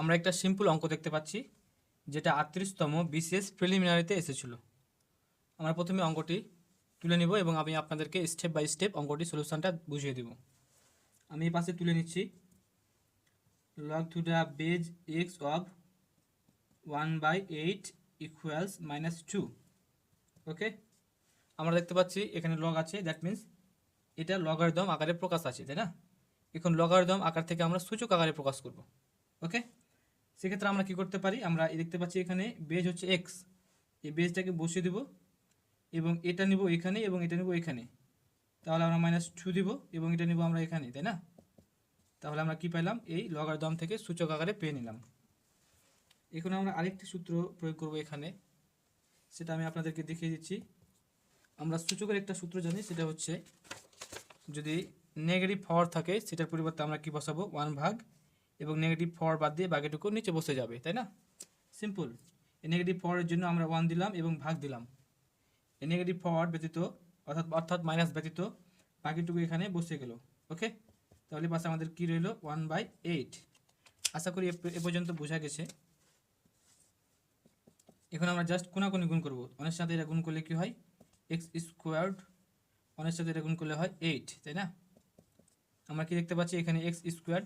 আমরা একটা সিম্পল অঙ্ক দেখতে পাচ্ছি, যেটা আটত্রিশতম বিসিএস প্রিলিমিনারিতে এসেছিল। আমরা প্রথমে অঙ্কটি তুলে নিব এবং আমি আপনাদেরকে স্টেপ বাই স্টেপ অঙ্কটি সলিউশনটা বুঝিয়ে দেব। আমি এই পাশে তুলে নিচ্ছি। Log to the base x of one by eight equals minus two okay আমরা দেখতে পাচ্ছি এখানে লগ আছে দ্যাট মিন্স এটা লগারিদম আকারে প্রকাশ আছে, তাই না? এখন লগারিদম আকার থেকে আমরা সূচক আকারে প্রকাশ করব ওকে সেক্ষেত্রে আমরা কি করতে পারি? আমরা দেখতে পাচ্ছি এখানে বেজ হচ্ছে এক্স এই বেজটাকে বসিয়ে দিব এবং এটা নিব এখানে এবং এটা নিব এখানে। তাহলে আমরা মাইনাস টু দিব এবং এটা নিব আমরা এখানে, তাই না? তাহলে আমরা কি পেলাম এই লগার দম থেকে সূচক আকারে পেয়ে নিলাম। এখন আমরা আরেকটি সূত্র প্রয়োগ করব এখানে। সেটা আমি আপনাদেরকে দেখিয়ে দিচ্ছি। আমরা সূচকের একটা সূত্র জানি, সেটা হচ্ছে যদি নেগেটিভ পাওয়ার থাকে, সেটার পরিবর্তে আমরা কি বসাবো? ওয়ান ভাগ এবং নেগেটিভ ফর বাদ দিয়ে বাকিটুকু নিচে বসে যাবে, তাই না? সিম্পল এই নেগেটিভ পাওয়ারের জন্য আমরা ওয়ান দিলাম এবং ভাগ দিলাম। এই নেগেটিভ পাওয়ার ব্যতীত, অর্থাৎ অর্থাৎ মাইনাস ব্যতীত বাকিটুকু এখানে বসে গেল ওকে তাহলে পাশে আমাদের কি রইল? ওয়ান বাই এইট আশা করি এ- পর্যন্ত বোঝা গেছে। এখন আমরা জাস্ট কোনাকুনি গুণ করব। অনেক সাথে এটা গুণ করলে কি হয়? এক্স স্কোয়ার্ড অনেক সাথে এটা গুণ করলে হয় এইট তাই না? আমরা কি দেখতে পাচ্ছি? এখানে এক্স স্কোয়ার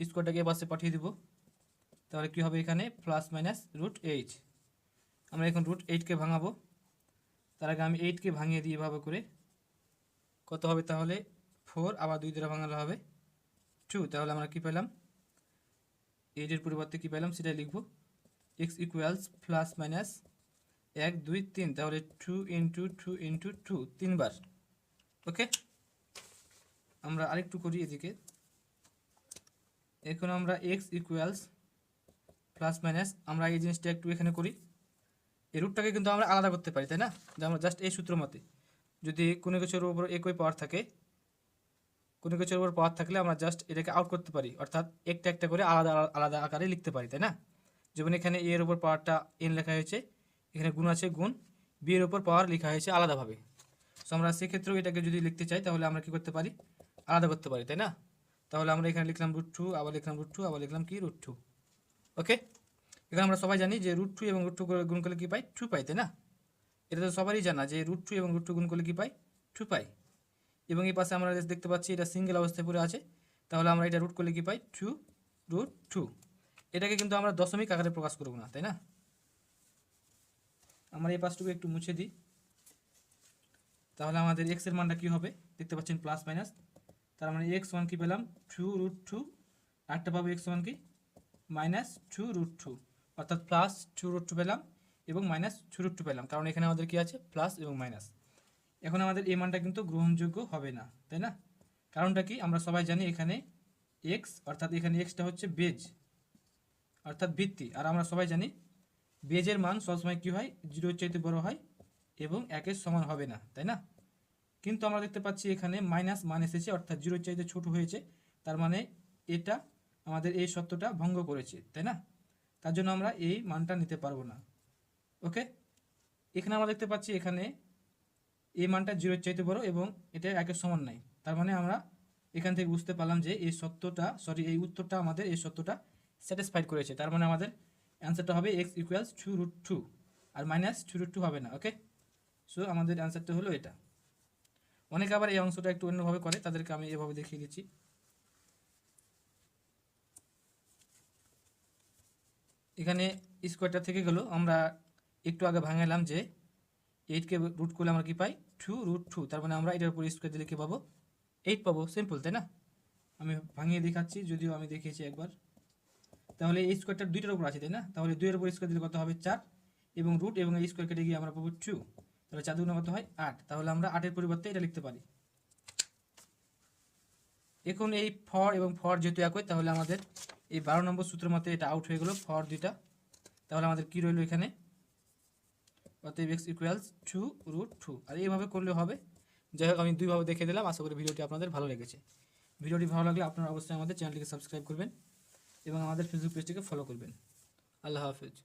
স্কোয়ারটাকে পাশে পাঠিয়ে দিব। তাহলে কি হবে এখানে? প্লাস মাইনাস রুট এইট আমরা এখন রুট এইটকে ভাঙাবো। তার আগে আমি এইটকে ভাঙিয়ে দিই এভাবে করে। কত হবে তাহলে? ফোর আবার দুই দ্বারা ভাঙালে হবে টু তাহলে আমরা কি পেলাম? এইটের পরিবর্তে কি পেলাম? সেটাই লিখব। এক্স ইকুয়ালস প্লাস মাইনাস এক, দুই, তিন। তাহলে two into two into two তিনবার। ওকে আমরা আরেকটু করি এদিকে। এখন আমরা এক্স ইকুয়ালস প্লাস মাইনাস আমরা এই জিনিসটা একটু এখানে করি। এই রুটটাকে কিন্তু আমরা আলাদা করতে পারি, তাই না? যে আমরা জাস্ট এই সূত্র মতে যদি কোনো কিছুর উপর একই পাওয়ার থাকে, কোনো কিছুর উপর পাওয়ার থাকলে আমরা জাস্ট এটাকে আউট করতে পারি। অর্থাৎ একটা একটা করে আলাদা আলাদা আকারে লিখতে পারি, তাই না? যেমন এখানে এর উপর পাওয়ারটা এন লেখা হয়েছে, এখানে গুণ আছে গুণ বি এর উপর পাওয়ার লেখা হয়েছে আলাদাভাবে। সো আমরা সেক্ষেত্রেও এটাকে যদি লিখতে চাই, তাহলে আমরা কি করতে পারি? আলাদা করতে পারি, তাই না? তাহলে আমরা এখানে লিখলাম রুট টু আবার লিখলাম রুট টু আবার লিখলাম কি? রুট টু ওকে এখানে আমরা সবাই জানি যে রুট টু এবং রুট টু গুণ করলে কি পাই? টু পাই, তাই না? এটা তো সবারই জানা যে রুট টু এবং রুট টু গুণ করলে কি পাই? টু পাই। এবং এই পাশে আমরা দেখতে পাচ্ছি এটা সিঙ্গেল অবস্থায় পড়ে আছে। তাহলে আমরা এটা রুট করলে কি পাই? টু রুট টু এটাকে কিন্তু আমরা দশমিক আকারে প্রকাশ করব না, তাই না? আমরা এই পাশটুকু একটু মুছে দিই। তাহলে আমাদের এক্সের মানটা কি হবে? দেখতে পাচ্ছেন প্লাস মাইনাস তার মানে এক্স ওয়ান কি পেলাম? টু রুট টু আরেকটা পাবো এক্স ওয়ান কি? মাইনাস টু রুট টু অর্থাৎ প্লাস টু রুট টু পেলাম এবং মাইনাস টু রুট টু পেলাম। কারণ এখানে আমাদের কি আছে? প্লাস এবং মাইনাস এখন আমাদের এই মানটা কিন্তু গ্রহণযোগ্য হবে না, তাই না? কারণটা কি? আমরা সবাই জানি এখানে এক্স অর্থাৎ এখানে এক্সটা হচ্ছে বেজ অর্থাৎ ভিত্তি। আর আমরা সবাই জানি বেজের মান সবসময় কী হয়? জিরোর চাইতে বড় হয় এবং একের সমান হবে না, তাই না? কিন্তু আমরা দেখতে পাচ্ছি এখানে মাইনাস মান এসেছে, অর্থাৎ জিরোর চাইতে ছোট হয়েছে। তার মানে এটা আমাদের এই সত্যটা ভঙ্গ করেছে, তাই না? তার জন্য আমরা এই মানটা নিতে পারব না। ওকে এখানে আমরা দেখতে পাচ্ছি এখানে এই মানটা জিরোর চাইতে বড় এবং এটা একের সমান নাই। তার মানে আমরা এখান থেকে বুঝতে পারলাম যে এই সত্যটা সরি এই উত্তরটা আমাদের এই সত্যটা স্যাটিসফাইড করেছে। তার মানে আমাদের অ্যান্সারটা হবে x equals two root two আর মাইনাস টু রুট টু হবে না ওকে সো আমাদের অ্যান্সারটা হলো এটা। অনেকে আবার এই অংশটা একটু অন্যভাবে করে, তাদেরকে আমি এভাবে দেখিয়ে দিচ্ছি। এখানে স্কোয়ারটা থেকে গেল, আমরা একটু আগে ভাঙালাম যে এইটকে রুট করলে আমরা কি পাই? টু রুট টু তার মানে আমরা এটার উপর স্কোয়ার দিলে কি পাবো। এইট পাবো সিম্পল তাই না? আমি ভাঙিয়ে দেখাচ্ছি, যদিও আমি দেখিয়েছি একবার। তাহলে এই স্কোয়ারটা দুইটার উপর আছে, তাই না? তাহলে দুইয়ের উপর স্কোয়ার দিলে কত হবে? চার, এবং রুট এবং এই স্কোয়ার কেটে গিয়ে আমরা পাবো টু তাহলে চার দুগুণ কত হয় আট। তাহলে আমরা আটের পরিবর্তে এটা লিখতে পারি। এখন এই ফর এবং ফর যেহেতু একই তাহলে আমাদের এই বারো নম্বর সূত্রের মতে এটা আউট হয়ে গেল ফর দুইটা। তাহলে আমাদের কি রইল এখানে? অতএব x equals two root two আর এইভাবে করলে হবে। যাই হোক, আমি দুইভাবে দেখে দিলাম। আশা করি ভিডিওটি আপনাদের ভালো লেগেছে। ভিডিওটি ভালো লাগলে আপনারা অবশ্যই আমাদের চ্যানেলটিকে সাবস্ক্রাইব করবেন এবং আমাদের ফেসবুক পেজটিকে ফলো করবেন। আল্লাহ হাফেজ।